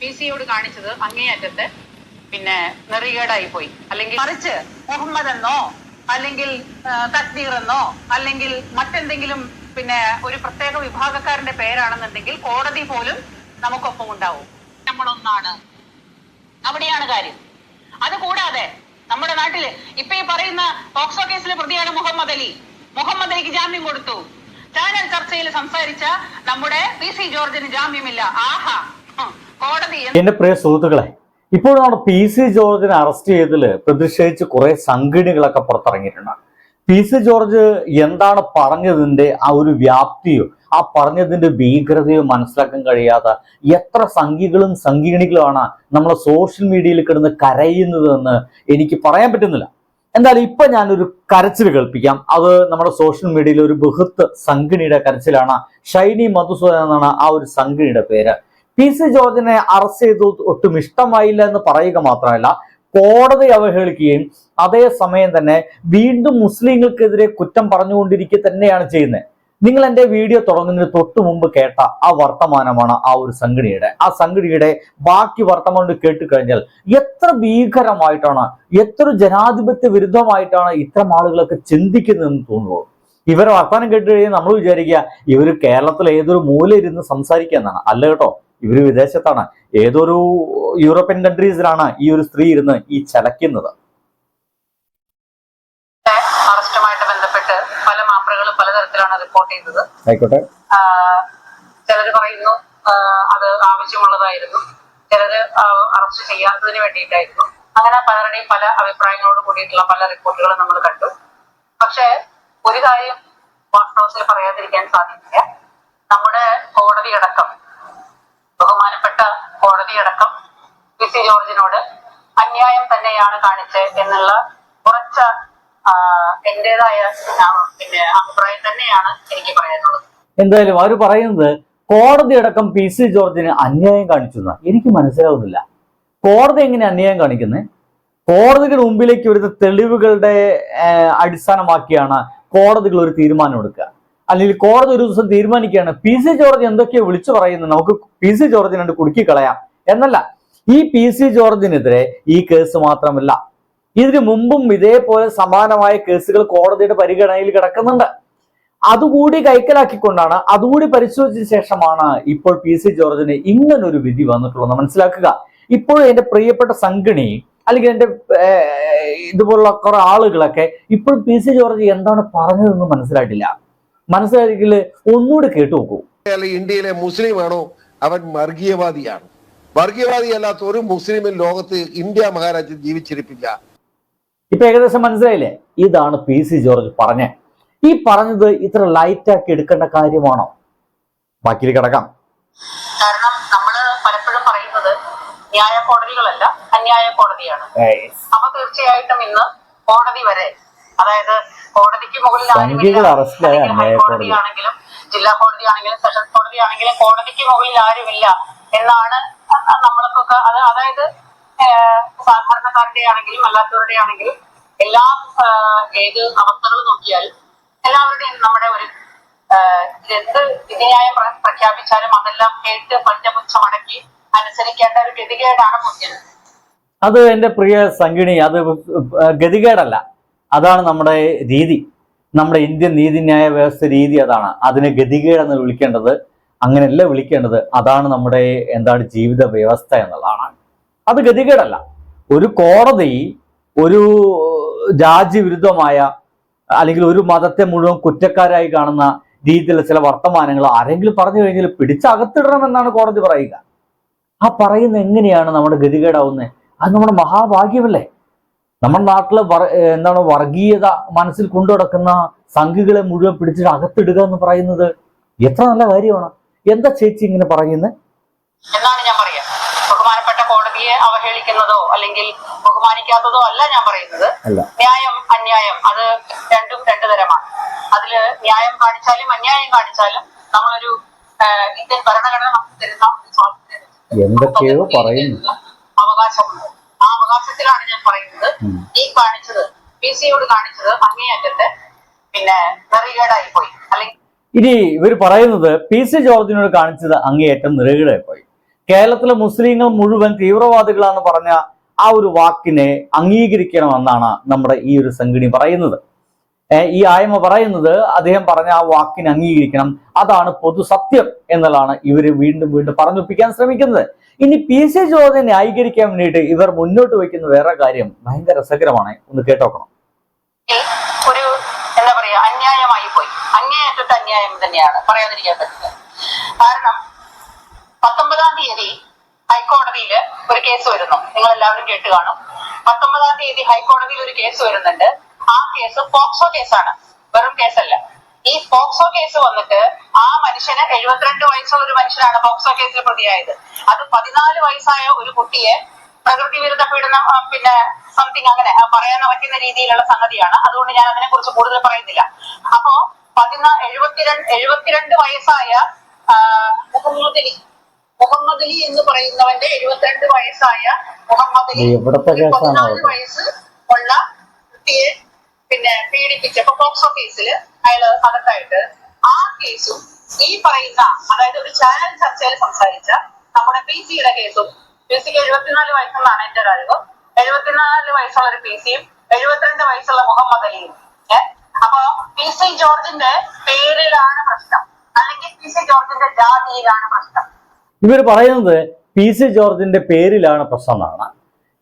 P സിയോട് കാണിച്ചത് അങ്ങേയറ്റത്തെ. പിന്നെ നെറികേടായി പോയി അല്ലെങ്കിൽ മറിച്ച് മുഹമ്മദ് എന്നോ അല്ലെങ്കിൽ ആ, തക്ബീർ എന്നോ അല്ലെങ്കിൽ മറ്റെന്തെങ്കിലും പിന്നെ ഒരു പ്രത്യേക വിഭാഗക്കാരന്റെ പേരാണെന്നുണ്ടെങ്കിൽ കോടതി പോലും നമുക്കൊപ്പം ഉണ്ടാവും. നമ്മളൊന്നാണ്. അവിടെയാണ് കാര്യം. അതുകൂടാതെ നമ്മുടെ നാട്ടിൽ ഇപ്പൊ ഈ പറയുന്ന പോക്സോ കേസിലെ പ്രതിയാണ് മുഹമ്മദ് അലി. മുഹമ്മദ് അലിക്ക് ജാമ്യം കൊടുത്തു. ചാനൽ ചർച്ചയിൽ സംസാരിച്ച നമ്മുടെ പി സി ജോർജിന് ജാമ്യമില്ല. ആഹാ. എന്റെ പ്രിയ സുഹൃത്തുക്കളെ ഇപ്പോൾ നമ്മുടെ പി സി ജോർജിനെ അറസ്റ്റ് ചെയ്തതിൽ പ്രതിഷേധിച്ച് കുറെ സംഘടനകളൊക്കെ പുറത്തിറങ്ങിയിട്ടുണ്ട്. പി സി ജോർജ് എന്താണ് പറഞ്ഞതിന്റെ ആ ഒരു വ്യാപ്തിയോ ആ പറഞ്ഞതിന്റെ ഭീകരതയോ മനസ്സിലാക്കാൻ കഴിയാത്ത എത്ര സംഘികളും സംഘീണികളുമാണ് നമ്മളെ സോഷ്യൽ മീഡിയയിൽ കിടന്ന് കരയുന്നതെന്ന് എനിക്ക് പറയാൻ പറ്റുന്നില്ല. എന്തായാലും ഇപ്പൊ ഞാനൊരു കരച്ചിൽ കേൾപ്പിക്കാം. അത് നമ്മുടെ സോഷ്യൽ മീഡിയയിൽ ഒരു ബൃഹത്ത് സംഘിണിയുടെ കരച്ചിലാണ്. ഷൈനി മധുസൂദൻ എന്നാണ് ആ ഒരു സംഘിണിയുടെ പേര്. പി സി ജോർജിനെ അറസ്റ്റ് ചെയ്തു ഒട്ടും ഇഷ്ടമായില്ല എന്ന് പറയുക മാത്രമല്ല കോടതി അവഹേളിക്കുകയും അതേസമയം തന്നെ വീണ്ടും മുസ്ലിങ്ങൾക്കെതിരെ കുറ്റം പറഞ്ഞുകൊണ്ടിരിക്കുക തന്നെയാണ് ചെയ്യുന്നത്. നിങ്ങൾ എന്റെ വീഡിയോ തുടങ്ങുന്നതിന് തൊട്ടു മുമ്പ് കേട്ട ആ വർത്തമാനമാണ് ആ ഒരു സംഘടനയുടെ ആ സംഘടനയുടെ ബാക്കി വർത്തമാനം കേട്ട് കഴിഞ്ഞാൽ എത്ര ഭീകരമായിട്ടാണ് എത്ര ജനാധിപത്യ വിരുദ്ധമായിട്ടാണ് ഇത്തരം ആളുകളൊക്കെ ചിന്തിക്കുന്നതെന്ന് തോന്നുന്നു. ഇവരെ വർത്തമാനം കേട്ട് കഴിഞ്ഞാൽ നമ്മൾ വിചാരിക്കുക ഇവർ കേരളത്തിലെ ഏതൊരു മൂല ഇരുന്ന് സംസാരിക്കുക എന്നാണ്. അല്ല കേട്ടോ. ഇവർ വിദേശത്താണ്. ഏതൊരു യൂറോപ്യൻ കൺട്രീസിലാണ് ഈ ഒരു സ്ത്രീ ഇരുന്ന് ഈ ചലക്കുന്നത് അറസ്റ്റുമായിട്ട് ബന്ധപ്പെട്ട് പല മാപ്രകളും പലതരത്തിലാണ് റിപ്പോർട്ട് ചെയ്തത്. ആയിക്കോട്ടെ. ചിലർ പറയുന്നു അത് ആവശ്യമുള്ളതായിരുന്നു. ചിലര് അറസ്റ്റ് ചെയ്യാത്തതിന് വേണ്ടിയിട്ടായിരുന്നു. അങ്ങനെ പലരുടെയും പല അഭിപ്രായങ്ങളോട് കൂടിയിട്ടുള്ള പല റിപ്പോർട്ടുകളും നമ്മൾ കണ്ടു. പക്ഷേ ഒരു കാര്യം വാസ്തവത്തിൽ പറയാതിരിക്കാൻ സാധിക്കില്ല. നമ്മുടെ കോടതിയടക്കം ബഹുമാനപ്പെട്ട കോടതിയടക്കം പി സി ജോർജിനോട് അന്യായം തന്നെയാണ് കാണിച്ച് എന്നുള്ള ഉറച്ച എന്റേതായ പിന്നെ അഭിപ്രായം തന്നെയാണ് എനിക്ക് പറയാനുള്ളത്. എന്തായാലും അവർ പറയുന്നത് കോടതി അടക്കം പി സി ജോർജിന് അന്യായം കാണിച്ചു എനിക്ക് മനസ്സിലാവുന്നില്ല. കോടതി എങ്ങനെ അന്യായം കാണിക്കുന്നത് കോടതികളുടെ മുമ്പിലേക്ക് വരുന്ന തെളിവുകളുടെ അടിസ്ഥാനമാക്കിയാണ് കോടതികൾ ഒരു തീരുമാനം എടുക്കുക. അല്ലെങ്കിൽ കോടതി ഒരു ദിവസം തീരുമാനിക്കുകയാണ്. പി സി ജോർജ് എന്തൊക്കെയോ വിളിച്ചു പറയുന്നത് നമുക്ക് പി സി ജോർജിനെ കുടുക്കി കളയാം. എന്നല്ല ഈ പി സി ജോർജിനെതിരെ ഈ കേസ് മാത്രമല്ല ഇതിനു മുമ്പും ഇതേപോലെ സമാനമായ കേസുകൾ കോടതിയുടെ പരിഗണനയിൽ കിടക്കുന്നുണ്ട്. അതുകൂടി കൈക്കലാക്കിക്കൊണ്ടാണ് അതുകൂടി പരിശോധിച്ച ശേഷമാണ് ഇപ്പോൾ പി സി ജോർജിന് ഇങ്ങനൊരു വിധി വന്നിട്ടുള്ളത് മനസ്സിലാക്കുക. ഇപ്പോഴും എന്റെ പ്രിയപ്പെട്ട സംഘിണി അല്ലെങ്കിൽ എന്റെ ഇതുപോലുള്ള കുറെ ആളുകളൊക്കെ ഇപ്പോഴും പി സി ജോർജ് എന്താണ് പറഞ്ഞതെന്ന് മനസ്സിലായിട്ടില്ല. മനസ്സിലാക്കിൽ ഒന്നുകൂടി കേട്ടു നോക്കൂ ഇന്ത്യയിലെ ഇന്ത്യയിലെ മുസ്ലിമാണോ? അവൻ വർഗീയവാദിയാണ്. വർഗീയവാദി അല്ലാത്ത ഒരു മുസ്ലിമിൻ ലോകത്ത് ഇന്ത്യ മഹാരാജ്യം ജീവിച്ചിരിപ്പില്ല. ഇപ്പൊ ഏകദേശം മനസ്സിലായില്ലേ? ഇതാണ് പി സി ജോർജ് പറഞ്ഞത്. ഈ പറഞ്ഞത് ഇത്ര ലൈറ്റ് ആക്കി എടുക്കേണ്ട കാര്യമാണോ? ബാക്കിയിൽ കിടക്കാം. കാരണം നമ്മൾ പലപ്പോഴും പറയുന്നത് ന്യായ കോടതികളല്ല അന്യായ കോടതിയാണ്. അപ്പൊ തീർച്ചയായിട്ടും ഇന്ന് കോടതി വരെ അതായത് കോടതിക്ക് മുകളിൽ. സംഖ്യകൾ അറസ്റ്റിലായ ഹൈക്കോടതി ആണെങ്കിലും ജില്ലാ കോടതി ആണെങ്കിലും സെഷൻസ് കോടതി ആണെങ്കിലും കോടതിക്ക് മുകളിൽ ആരുമില്ല എന്നാണ് നമ്മൾക്കൊക്കെ അത് അതായത് സാധാരണക്കാരുടെ ആണെങ്കിലും അല്ലാത്തവരുടെ ആണെങ്കിലും എല്ലാ ഏത് അവസ്ഥകൾ നോക്കിയാലും എല്ലാവരുടെയും നമ്മുടെ ഒരു എന്ത് വിധിന്യായം പ്രഖ്യാപിച്ചാലും അതെല്ലാം കേട്ട് പഞ്ചപുച്ഛം അടക്കി അനുസരിക്കേണ്ട ഒരു ഗതികേടാണ് മുന്നിൽ അത് എന്റെ പ്രിയ സംഗിണി അത് ഗതികേടല്ല അതാണ് നമ്മുടെ രീതി. നമ്മുടെ ഇന്ത്യൻ നീതിന്യായ വ്യവസ്ഥ രീതി അതാണ്. അതിനെ ഗതികേടെന്ന് വിളിക്കേണ്ടത് അങ്ങനെയല്ല വിളിക്കേണ്ടത് അതാണ് നമ്മുടെ എന്താണ് ജീവിത വ്യവസ്ഥ എന്നുള്ളതാണ്. അത് ഗതികേടല്ല. ഒരു കോടതി ഒരു രാജ്യവിരുദ്ധമായ അല്ലെങ്കിൽ ഒരു മതത്തെ മുഴുവൻ കുറ്റക്കാരായി കാണുന്ന രീതിയിലുള്ള ചില വർത്തമാനങ്ങൾ ആരെങ്കിലും പറഞ്ഞു കഴിഞ്ഞാൽ പിടിച്ചകത്തിടണമെന്നാണ് കോടതി പറയുക. ആ പറയുന്ന എങ്ങനെയാണ് നമ്മുടെ ഗതികേടാവുന്നത്? അത് നമ്മുടെ മഹാഭാഗ്യമല്ലേ? നമ്മുടെ നാട്ടിലെ എന്താണ് വർഗീയത മനസ്സിൽ കൊണ്ടു നടക്കുന്ന സംഘികളെ മുഴുവൻ പിടിച്ചിട്ട് അകത്തിടുക എന്ന് പറയുന്നത് എത്ര നല്ല കാര്യമാണ്. എന്താ ചേച്ചി ഇങ്ങനെ പറയുന്നത് എന്നാണ് ഞാൻ പറയാ. ബഹുമാനപ്പെട്ട കോടതിയെ അവഹേളിക്കുന്നതോ അല്ലെങ്കിൽ ബഹുമാനിക്കാത്തതോ അല്ല ഞാൻ പറയുന്നത്. ന്യായം അന്യായം അത് രണ്ടും രണ്ടു തരമാണ്. അതിൽ ന്യായം കാണിച്ചാലും അന്യായം കാണിച്ചാലും നമ്മളൊരു ഇന്ത്യൻ ഭരണഘടന നമുക്ക് തരുന്ന എന്തൊക്കെയോ പറയുന്നു. അവകാശമുണ്ട്. അവകാശത്തിലാണ് ഞാൻ പറയുന്നത്. നീ ഈ കാണിച്ചത് പി സിയോട് കാണിച്ചത് അങ്ങേയറ്റത്തെ പിന്നെ നെറികേടായി പോയി. അല്ലെങ്കിൽ ഇനി ഇവർ പറയുന്നത് പി സി ജോർജിനോട് കാണിച്ചത് അങ്ങേയറ്റം നിറകിടായി പോയി. കേരളത്തിലെ മുസ്ലിങ്ങൾ മുഴുവൻ തീവ്രവാദികളാന്ന് പറഞ്ഞ ആ ഒരു വാക്കിനെ അംഗീകരിക്കണമെന്നാണ് നമ്മുടെ ഈ ഒരു സംഘടന പറയുന്നത്. ഈ ആയ്മ പറയുന്നത് അദ്ദേഹം പറഞ്ഞ ആ വാക്കിനെ അംഗീകരിക്കണം. അതാണ് പൊതു സത്യം എന്നുള്ളതാണ് ഇവർ വീണ്ടും വീണ്ടും പറഞ്ഞൊപ്പിക്കാൻ ശ്രമിക്കുന്നത്. ഇനി പി സി ജോർജിനെ ന്യായീകരിക്കാൻ വേണ്ടിയിട്ട് ഇവർ മുന്നോട്ട് വയ്ക്കുന്ന വേറെ കാര്യം ഭയങ്കര രസകരമാണ്. ഒന്ന് കേട്ടോക്കണം. ഒരു എന്താ പറയാ അന്യായമായി പോയി. അങ്ങേയറ്റത്തെ അന്യായം തന്നെയാണ്. പറയാതിരിക്കാൻ പറ്റില്ല. കാരണം പത്തൊമ്പതാം തീയതി ഹൈക്കോടതിയിൽ ഒരു കേസ് വരുന്നു. നിങ്ങൾ എല്ലാവരും കേട്ട് കാണും. പത്തൊമ്പതാം തീയതി ഹൈക്കോടതിയിൽ ഒരു കേസ് വരുന്നുണ്ട്. ആ കേസ് പോക്സോ കേസാണ്. വെറും കേസല്ല. ഈ പോക്സോ കേസ് വന്നിട്ട് ആ മനുഷ്യന് എഴുപത്തിരണ്ട് വയസ്സുള്ള ഒരു മനുഷ്യനാണ് പോക്സോ കേസിൽ പ്രതിയായത്. അത് പതിനാല് വയസ്സായ ഒരു കുട്ടിയെ പ്രകൃതി വിരുദ്ധ പീഡനം പിന്നെ സംതിങ് അങ്ങനെ പറയാൻ പറ്റുന്ന രീതിയിലുള്ള സംഗതിയാണ്. അതുകൊണ്ട് ഞാൻ അതിനെ കുറിച്ച് കൂടുതൽ പറയുന്നില്ല. അപ്പോ പതിനാ എഴുപത്തിരണ്ട് എഴുപത്തിരണ്ട് വയസ്സായ മുഹമ്മദലി മുഹമ്മദ് അലി മുഹമ്മദ് അലി എന്ന് പറയുന്നവന്റെ എഴുപത്തിരണ്ട് വയസ്സായ മുഹമ്മദ് അലി പതിനാല് വയസ്സ് ഉള്ള കുട്ടിയെ പിന്നെ പീഡിപ്പിച്ചപ്പോ പോക്സോ കേസിൽ അയാൾ അകത്തായിട്ട് ആ കേസും ഈ പറയുന്ന അതായത് ഒരു ചാനൽ ചർച്ചയിൽ സംസാരിച്ച നമ്മുടെ പി സിയുടെ കേസും പി സിക്ക് എഴുപത്തിനാല് വയസ്സെന്നാണ് എന്റെ ഒരു അറിവ്. എഴുപത്തിനാല് വയസ്സുള്ള ഒരു പി സിയും എഴുപത്തിരണ്ട് വയസ്സുള്ള മുഹമ്മദ് അലിയും. ഏഹ് അപ്പൊ പി സി ജോർജിന്റെ പേരിലാണ് പ്രശ്നം. അല്ലെങ്കിൽ പി സി ജോർജിന്റെ ജാതിയിലാണ് പ്രശ്നം. ഇവർ പറയുന്നത് പി സി ജോർജിന്റെ പേരിലാണ് പ്രശ്നം എന്നാണ്.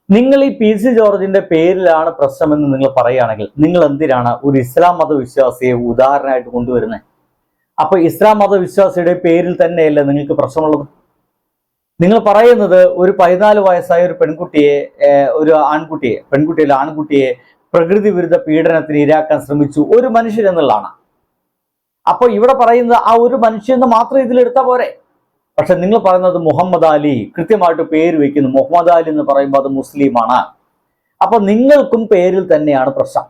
നിങ്ങൾ ഈ പി സി ജോർജിന്റെ പേരിലാണ് പ്രശ്നമെന്ന് നിങ്ങൾ പറയുകയാണെങ്കിൽ നിങ്ങൾ എന്തിനാണ് ഒരു ഇസ്ലാം മതവിശ്വാസിയെ ഉദാഹരണമായിട്ട് കൊണ്ടുവരുന്നത് അപ്പൊ ഇസ്ലാം മതവിശ്വാസിയുടെ പേരിൽ തന്നെയല്ലേ നിങ്ങൾക്ക് പ്രശ്നമുള്ളത്? നിങ്ങൾ പറയുന്നത് ഒരു പതിനാല് വയസ്സായ ഒരു പെൺകുട്ടിയെ ഒരു ആൺകുട്ടിയെ പെൺകുട്ടിയിലെ ആൺകുട്ടിയെ പ്രകൃതി വിരുദ്ധ പീഡനത്തിന് ഇരാക്കാൻ ശ്രമിച്ചു ഒരു മനുഷ്യൻ എന്നുള്ളതാണ്. അപ്പൊ ഇവിടെ പറയുന്നത് ആ ഒരു മനുഷ്യന്ന് മാത്രം ഇതിലെടുത്താൽ പോരെ? പക്ഷെ നിങ്ങൾ പറയുന്നത് മുഹമ്മദ് അലി കൃത്യമായിട്ട് പേര് വെക്കുന്നു. മുഹമ്മദ് അലി എന്ന് പറയുമ്പോൾ അത് മുസ്ലിമാണ്. അപ്പൊ നിങ്ങൾക്കും പേരിൽ തന്നെയാണ് പ്രശ്നം.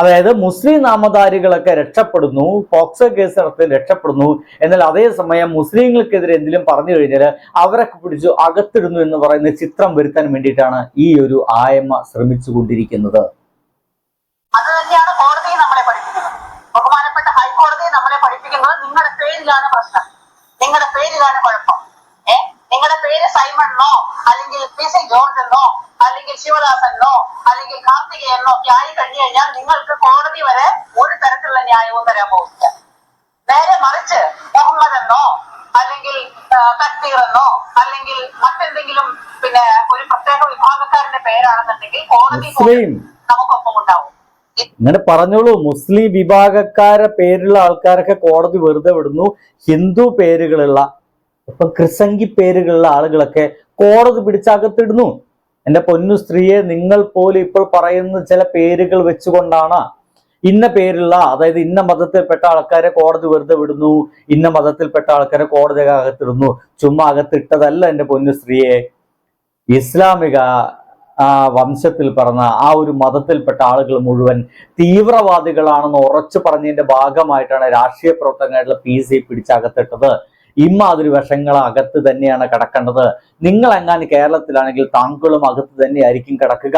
അതായത് മുസ്ലിം നാമധാരികളൊക്കെ രക്ഷപ്പെടുന്നു പോക്സോ കേസ് നടത്തി രക്ഷപ്പെടുന്നു എന്നാൽ അതേസമയം മുസ്ലിങ്ങൾക്കെതിരെ എന്തെങ്കിലും പറഞ്ഞു കഴിഞ്ഞാൽ അവരൊക്കെ പിടിച്ചു അകത്തിടുന്നു എന്ന് പറയുന്ന ചിത്രം വരുത്താൻ വേണ്ടിയിട്ടാണ് ഈ ഒരു ആയമ്മ ശ്രമിച്ചുകൊണ്ടിരിക്കുന്നത്. അത് തന്നെയാണ് കോടതി നമ്മളെ പഠിപ്പിക്കുന്നത്. ബഹുമാനപ്പെട്ട ഹൈക്കോടതി നമ്മളെ പഠിപ്പിക്കുന്നത് നിങ്ങളുടെ പേരിലാണ് പ്രശ്നം. പേരിലാണ് കുഴപ്പം. ഏ? നിങ്ങളുടെ പേര് സൈമണ്ണോ അല്ലെങ്കിൽ പി സി ജോർജ് എന്നോ അല്ലെങ്കിൽ ശിവദാസെന്നോ അല്ലെങ്കിൽ കാർത്തികയെന്നോ ഒക്കെ ആയി കഴിഞ്ഞു കഴിഞ്ഞാൽ നിങ്ങൾക്ക് കോടതി വരെ ഒരു തരത്തിലുള്ള ന്യായവും തരാൻ പോകില്ല നേരെ മറിച്ച് മുഹമ്മദ് എന്നോ അല്ലെങ്കിൽ തക്തീർ എന്നോ അല്ലെങ്കിൽ മറ്റെന്തെങ്കിലും പിന്നെ ഒരു പ്രത്യേക വിഭാഗക്കാരന്റെ പേരാണെന്നുണ്ടെങ്കിൽ കോടതി നമുക്കൊപ്പം ഉണ്ടാവും. ഇങ്ങനെ പറഞ്ഞോളൂ മുസ്ലിം വിഭാഗക്കാരെ പേരുള്ള ആൾക്കാരൊക്കെ കോടതി വെറുതെ വിടുന്നു ഹിന്ദു പേരുകളുള്ള ഇപ്പൊ ക്രിസംഗി പേരുകളുള്ള ആളുകളൊക്കെ കോടതി പിടിച്ചകത്തിടുന്നു. എന്റെ പൊന്നു സ്ത്രീയെ നിങ്ങൾ പോലും ഇപ്പോൾ പറയുന്ന ചില പേരുകൾ വെച്ചുകൊണ്ടാണ് ഇന്ന പേരുള്ള അതായത് ഇന്ന മതത്തിൽപ്പെട്ട ആൾക്കാരെ കോടതി വെറുതെ വിടുന്നു ഇന്ന മതത്തിൽപ്പെട്ട ആൾക്കാരെ കോടതി അകത്തിടുന്നു. ചുമ്മാ അകത്തിട്ടതല്ല എന്റെ പൊന്നു സ്ത്രീയെ. ഇസ്ലാമിക ആ വംശത്തിൽ പറഞ്ഞ ആ ഒരു മതത്തിൽപ്പെട്ട ആളുകൾ മുഴുവൻ തീവ്രവാദികളാണെന്ന് ഉറച്ചു പറഞ്ഞതിന്റെ ഭാഗമായിട്ടാണ് രാഷ്ട്രീയ പ്രവർത്തകനായിട്ടുള്ള പി സി പിടിച്ചകത്തിട്ടത്. ഇമ്മാതിരി വശങ്ങൾ അകത്ത് തന്നെയാണ് കിടക്കേണ്ടത്. നിങ്ങൾ എങ്ങാനും കേരളത്തിലാണെങ്കിൽ താങ്കളും അകത്ത് തന്നെയായിരിക്കും കിടക്കുക.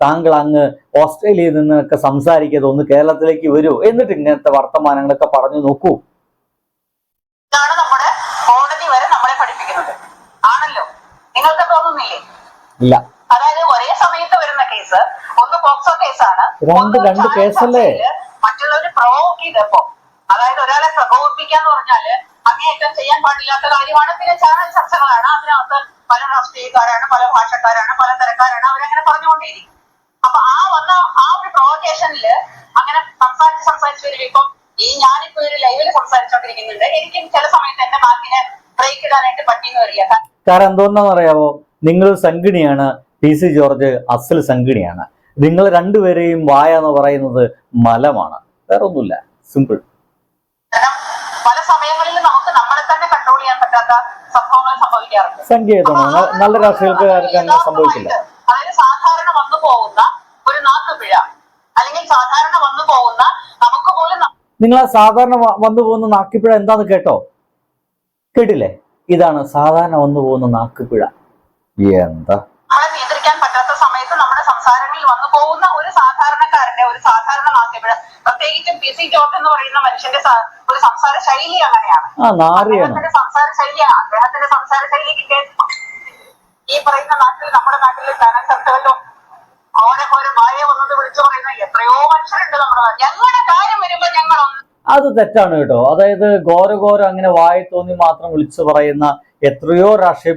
താങ്കൾ അങ്ങ് ഓസ്ട്രേലിയയിൽ നിന്നൊക്കെ സംസാരിക്കാതെ ഒന്ന് കേരളത്തിലേക്ക് വരൂ. എന്നിട്ട് ഇങ്ങനത്തെ വർത്തമാനങ്ങളൊക്കെ പറഞ്ഞു നോക്കൂ. ഇതാണ് നമ്മുടെ കോടതി വരെ നമ്മളെ പഠിപ്പിക്കുന്നത്. ആണല്ലോ? നിങ്ങൾക്ക് തോന്നുന്നില്ലേ? ഇല്ല. അതായത് ഒരേ സമയത്ത് വരുന്ന കേസ് ഒന്ന് പോക്സോ കേസാണ്. രണ്ട് രണ്ട് കേസല്ലേ? മറ്റുള്ളവര് പ്രവോക്ക് ചെയ്തപ്പോ അതായത് ഒരാളെ പ്രകോപിപ്പിക്കാന്ന് പറഞ്ഞാൽ അങ്ങേയറ്റം ചെയ്യാൻ പാടില്ലാത്ത കാര്യമാണ്. പിന്നെ ചാനൽ ചർച്ചകളാണ്. അതിനകത്ത് പല രാഷ്ട്രീയക്കാരാണ് പല ഭാഷക്കാരാണ് പല തരക്കാരാണ് അവരങ്ങനെ പറഞ്ഞുകൊണ്ടേയിരിക്കും. അപ്പൊ ആ വന്ന ആ ഒരു പ്രൊവക്കേഷനിൽ അങ്ങനെ സംസാരിച്ച് സംസാരിച്ച് വരും ഇപ്പം ഈ ഞാനിപ്പോ ഒരു ലൈവിൽ സംസാരിച്ചോണ്ടിരിക്കുന്നുണ്ട്. എനിക്കും ചില സമയത്ത് എന്റെ ബാക്കിനെ ബ്രേക്ക് ഇടാനായിട്ട് പറ്റിയെന്ന് വരില്ല. കാരണം എന്തോന്നാന്ന് അറിയാമോ നിങ്ങൾ സംഘിണിയാണ്. പി സി ജോർജ് അസൽ സംഘിണിയാണ്. നിങ്ങൾ രണ്ടുപേരെയും വായ എന്ന് പറയുന്നത് മലമാണ്. വേറൊന്നുമില്ല. സിമ്പിൾ കാരണം പല സമയങ്ങളിലും നമുക്ക് നമ്മളെ തന്നെ സംഭവങ്ങൾ സംഭവിക്കാറുണ്ട്. നല്ല രാഷ്ട്രീയക്കാർക്ക് അങ്ങനെ സംഭവിക്കില്ല. അതായത് സാധാരണ വന്നു പോകുന്ന ഒരു നാക്കുപിഴ അല്ലെങ്കിൽ സാധാരണ വന്നു പോകുന്ന നമുക്ക് പോലും നിങ്ങൾ ആ സാധാരണ വന്നു പോകുന്ന നാക്കിപ്പിഴ എന്താന്ന് കേട്ടോ? കേട്ടില്ലേ? ഇതാണ് സാധാരണ വന്നു പോകുന്ന നാക്കുപിഴ. എന്താ? പ്രത്യേകിച്ചും പി സി ജോർജ് എന്ന് പറയുന്ന മനുഷ്യന്റെ ഒരു സംസാര ശൈലി അങ്ങനെയാണ്. അദ്ദേഹത്തിന്റെ സംസാര ശൈലി അദ്ദേഹത്തിന്റെ സംസാര ശൈലിക്ക് ഈ പറയുന്ന നാട്ടിൽ നമ്മുടെ നാട്ടിൽ ചാനൽ ചർച്ചകളിലും ഓരോ പോലെ ഭാര്യ വന്നത് വിളിച്ചു പറയുന്ന എത്രയോ മനുഷ്യരുണ്ട് നമ്മുടെ. ഞങ്ങളുടെ കാര്യം വരുമ്പോ ഞങ്ങൾ അത് തെറ്റാണ് കേട്ടോ. അതായത് ഘോര ഘോര അങ്ങനെ വായി തോന്നി മാത്രം വിളിച്ചു പറയുന്ന എത്രയോ രാഷ്ട്രീയ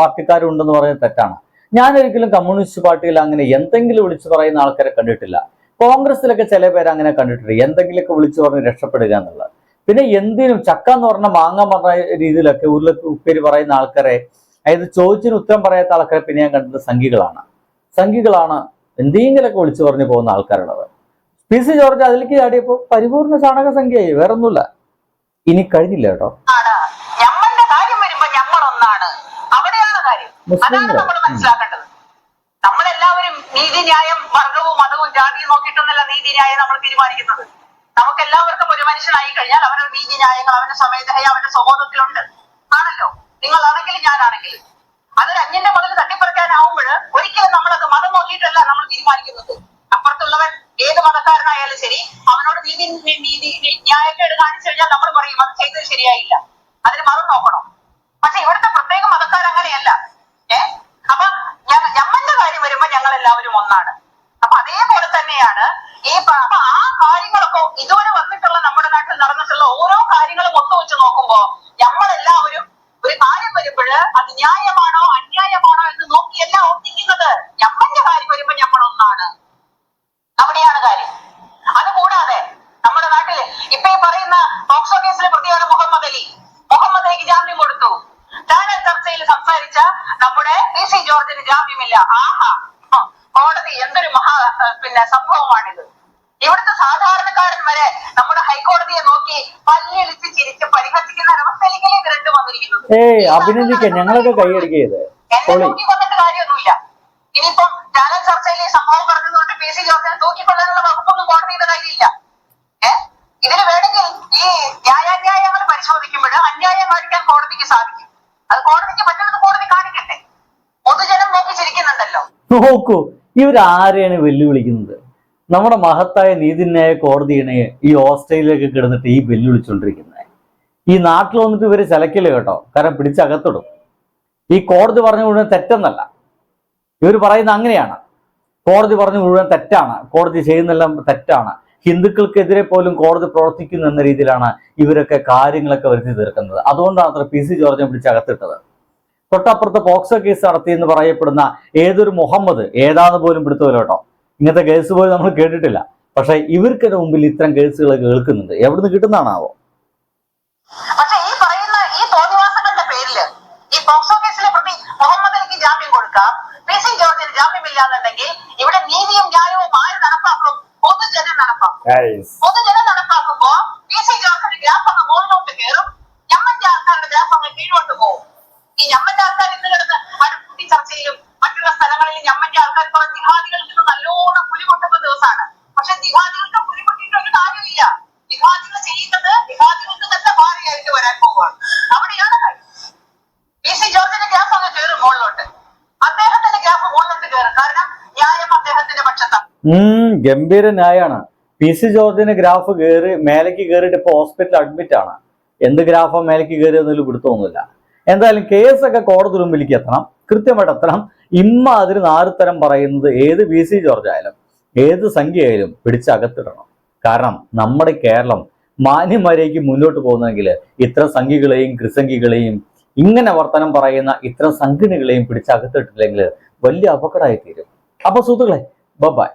പാർട്ടിക്കാരുണ്ടെന്ന് പറയുന്നത് തെറ്റാണ്. ഞാനൊരിക്കലും കമ്മ്യൂണിസ്റ്റ് പാർട്ടിയിൽ അങ്ങനെ എന്തെങ്കിലും വിളിച്ചു പറയുന്ന ആൾക്കാരെ കണ്ടിട്ടില്ല. കോൺഗ്രസിലൊക്കെ ചില പേര് അങ്ങനെ കണ്ടിട്ടുണ്ട്. എന്തെങ്കിലുമൊക്കെ വിളിച്ചു പറഞ്ഞ് രക്ഷപ്പെടുക എന്നുള്ളത്. പിന്നെ എന്തിനും ചക്ക എന്ന് പറഞ്ഞ മാങ്ങ പറഞ്ഞ രീതിയിലൊക്കെ ഉരുള ഉപ്പേരി പറയുന്ന ആൾക്കാരെ അതായത് ചോദിച്ചതിന് ഉത്തരം പറയാത്ത ആൾക്കാരെ പിന്നെ ഞാൻ കണ്ടത് സംഘികളാണ്. സംഘികളാണ് എന്തെങ്കിലുമൊക്കെ വിളിച്ചു പറഞ്ഞു പോകുന്ന ആൾക്കാരുള്ളത്. പി സി ജോർജ് അതിലേക്ക് ചാടിയപ്പോ പരിപൂർണ ചാണക സംഖ്യയായി വേറൊന്നുമില്ല. ഇനി കഴിഞ്ഞില്ല കേട്ടോ. ആണ്. ഞമ്മന്റെ കാര്യം വരുമ്പോ ഞങ്ങൾ ഒന്നാണ് അവിടെയാണ് കാര്യം അതാണ് മുസ്ലിങ്ങൾ. നമ്മൾ മനസ്സിലാക്കേണ്ടത് നമ്മളെല്ലാവരും നീതി ന്യായം വർഗവും മതവും ജാതിയും നോക്കിയിട്ടൊന്നല്ല നീതിന്യായം നമ്മൾ തീരുമാനിക്കുന്നത്. നമുക്ക് എല്ലാവർക്കും ഒരു മനുഷ്യനായി കഴിഞ്ഞാൽ അവരുടെ നീതി ന്യായങ്ങൾ അവന്റെ സമയത്തയ അവന്റെ സ്വബോധത്തിലുണ്ട്. ആണല്ലോ? നിങ്ങൾ നിങ്ങളാണെങ്കിലും ഞാനാണെങ്കിലും അതൊരു അന്യന്റെ മുതൽ തട്ടിപ്പറിക്കാനാവുമ്പോൾ ഒരിക്കലും നമ്മളത് മതം നോക്കിയിട്ടല്ല നമ്മൾ തീരുമാനിക്കുന്നത്. അപ്പുറത്തുള്ളവൻ ഏത് മതക്കാരനായാലും ശരി അവനോട് നീതി നീതി ന്യായക്കേട് കാണിച്ചു കഴിഞ്ഞാൽ നമ്മൾ പറയും അത് ചെയ്തത് ശരിയായില്ല. അതിന് മതം നോക്കണം പക്ഷെ ഇവിടുത്തെ പ്രത്യേക മതക്കാർ അങ്ങനെയല്ല ഏ അപ്പൊ ഞ- ഞമ്മന്റെ കാര്യം വരുമ്പോ ഞങ്ങൾ എല്ലാവരും ഒന്നാണ് അപ്പൊ അതേപോലെ തന്നെയാണ് ഈ പ- അപ്പൊ ആ കാര്യങ്ങളൊക്കെ ഇതുവരെ വന്നിട്ടുള്ള നമ്മുടെ നാട്ടിൽ നടന്നിട്ടുള്ള ഓരോ കാര്യങ്ങളും ഒത്തുവെച്ച് നോക്കുമ്പോ നമ്മളെല്ലാവരും ഒരു കാര്യം വരുമ്പോൾ അത് ന്യായമാണോ അന്യായമാണോ എന്ന് നോക്കിയല്ല ഒന്നിക്കുന്നത് ഞമ്മന്റെ കാര്യം വരുമ്പോ ഞമ്മൾ ഒന്നാണ് അവിടെയാണ് കാര്യം അതുകൂടാതെ നമ്മുടെ നാട്ടിൽ ഇപ്പൊ ഈ പറയുന്ന പോക്സോ കേസിലെ പ്രതിയാണ് മുഹമ്മദ് അലി മുഹമ്മദ് അലിക്ക് ജാമ്യം കൊടുത്തു ചാനൽ ചർച്ചയിൽ സംസാരിച്ച നമ്മുടെ പി സി ജോർജിന് ജാമ്യമില്ല ആഹാ ഹ, കോടതി എന്തൊരു മഹാ ഏഹ്, പിന്നെ സംഭവമാണിത് ഇവിടുത്തെ സാധാരണക്കാരൻ വരെ നമ്മുടെ ഹൈക്കോടതിയെ നോക്കി പല്ലിളിച്ച് ചിരിച്ച് പരിഹസിക്കുന്ന അവസ്ഥയിലേക്കല്ലേ ഇത് വന്നിരിക്കുന്നു വന്നിരിക്കുന്നത്? ഏയ് അഭിനന്ദിക്കാൻ ഞങ്ങളൊക്കെ കൈയടിക്കരുത് എന്നെ പൊളി. തൂക്കി കൊന്നിട്ട് കാര്യമൊന്നുമില്ല. ഇനിയിപ്പം ചാനൽ ചർച്ചയിൽ സംഭവം പറഞ്ഞതുകൊണ്ട് പി സി ജോർജിനെ തൂക്കിക്കൊള്ളാനുള്ള വകുപ്പൊന്നും കോടതിയുടെ കയ്യിലില്ല ഏ? ഇതിന് വേണമെങ്കിൽ ഈ ന്യായാന്യായങ്ങൾ പരിശോധിക്കുമ്പോൾ അന്യായം കാണിക്കാൻ കോടതിക്ക് സാധിക്കും. അത് കോടതിക്ക് പറ്റുന്നത് കോടതി കാണിക്കട്ടെ. പൊതുജനം നോക്കി ചിരിക്കുന്നുണ്ടല്ലോ. നോക്കൂ ഇവരാരെയാണ് വെല്ലുവിളിക്കുന്നത്? നമ്മുടെ മഹത്തായ നീതിന്യായ കോടതിയാണ് ഈ ഓസ്ട്രേലിയയിലേക്ക് കിടന്നിട്ട് ഈ വെല്ലുവിളിച്ചുകൊണ്ടിരിക്കുന്നത് ഈ നാട്ടിൽ വന്നിട്ട് ഇവർ ചിലക്കില്ല കേട്ടോ? കാരണം പിടിച്ചകത്തിടും. ഈ കോടതി പറഞ്ഞ മുഴുവൻ തെറ്റെന്നല്ല. ഇവർ പറയുന്നത് അങ്ങനെയാണ്. കോടതി പറഞ്ഞു മുഴുവൻ തെറ്റാണ്. കോടതി ചെയ്യുന്നെല്ലാം തെറ്റാണ്. ഹിന്ദുക്കൾക്കെതിരെ പോലും കോടതി പ്രവർത്തിക്കുന്നു എന്ന രീതിയിലാണ് ഇവരൊക്കെ കാര്യങ്ങളൊക്കെ വരുത്തി തീർക്കുന്നത്. അതുകൊണ്ടാണ് അത്ര പി സി ജോർജിനെ പിടിച്ചകത്തിട്ടത്. തൊട്ടപ്പുറത്ത് പോക്സോ കേസ് നടത്തി എന്ന് പറയപ്പെടുന്ന ഏതൊരു മുഹമ്മദ് ഏതാന്ന് പോലും പിടുത്തല്ലോ കേട്ടോ. ഇങ്ങനത്തെ കേസ് പോലും നമ്മൾ കേട്ടിട്ടില്ല. പക്ഷെ ഇവർക്കിടെ മുമ്പിൽ ഇത്തരം കേസുകൾ കേൾക്കുന്നുണ്ട്. എവിടുന്ന് കിട്ടുന്നതാണാവോ? ഇവിടെ നീതിയും ന്യായവും ആര് നടപ്പാക്കും? പൊതുജനം നടപ്പാക്കും. പൊതുജനം നടപ്പാക്കുമ്പോ പി സി ജോർജിന്റെ ഗ്രാഫ് അങ്ങ് മുകളിലോട്ട് കയറും ഞമ്മന്റെ ആൾക്കാരുടെ ഗ്രാഫ് അങ്ങ് കീഴോട്ട് പോകും ഈ ഞമ്മന്റെ ആൾക്കാർ ഇന്ന് കിടന്ന് അടുപ്പുട്ടി ചർച്ചയിലും മറ്റുള്ള സ്ഥലങ്ങളിലും ഞമ്മന്റെ ആൾക്കാർ പറഞ്ഞ ജിഹാദികൾക്ക് ഇന്ന് നല്ലോണം കുലി കൊട്ടുന്ന ദിവസമാണ് പക്ഷെ ജിഹാദികൾക്ക് കുലി കൊട്ടിയിട്ട് ഒരു കാര്യമില്ല ജിഹാദികൾ ചെയ്യുന്നത് ജിഹാദികൾക്ക് തന്നെ ഭാര്യയായിട്ട് വരാൻ പോവുകയാണ് അവിടെയാണ് കാര്യം പി സി ജോർജിന്റെ ഗ്രാഫ് അങ്ങ് കയറും മുകളിലോട്ട് അദ്ദേഹത്തിന്റെ ഗ്രാഫ് മുകളിലോട്ട് കയറും കാരണം ന്യായം അദ്ദേഹത്തിന്റെ പക്ഷത്താണ് ഉം ഗംഭീര ന്യായാണ് പി സി ജോർജിന് ഗ്രാഫ് കയറി മേലേക്ക് കയറിയിട്ട് ഇപ്പൊ ഹോസ്പിറ്റലിൽ അഡ്മിറ്റ് ആണ്. എന്ത് ഗ്രാഫോ മേലേക്ക് കയറി എന്നതിൽ പിടുത്തമൊന്നുമില്ല. എന്തായാലും കേസൊക്കെ കോടതി മുമ്പിലേക്ക് എത്തണം. കൃത്യമായിട്ട് എത്തണം. ഇമ്മാതിരി നാരുത്തരം പറയുന്നത് ഏത് പി സി ജോർജ് ആയാലും ഏത് സംഖ്യ ആയാലും പിടിച്ചകത്തിടണം കാരണം നമ്മുടെ കേരളം മാന്യമാരേക്ക് മുന്നോട്ട് പോകുന്നെങ്കിൽ ഇത്ര സംഖ്യകളെയും കൃസംഖ്യകളെയും ഇങ്ങനെ വർത്തനം പറയുന്ന ഇത്ര സംഘടനകളെയും പിടിച്ചകത്തിട്ടില്ലെങ്കിൽ വലിയ അപകടമായി തീരും അപ്പൊ സുഹൃത്തുക്കളെ ബൈ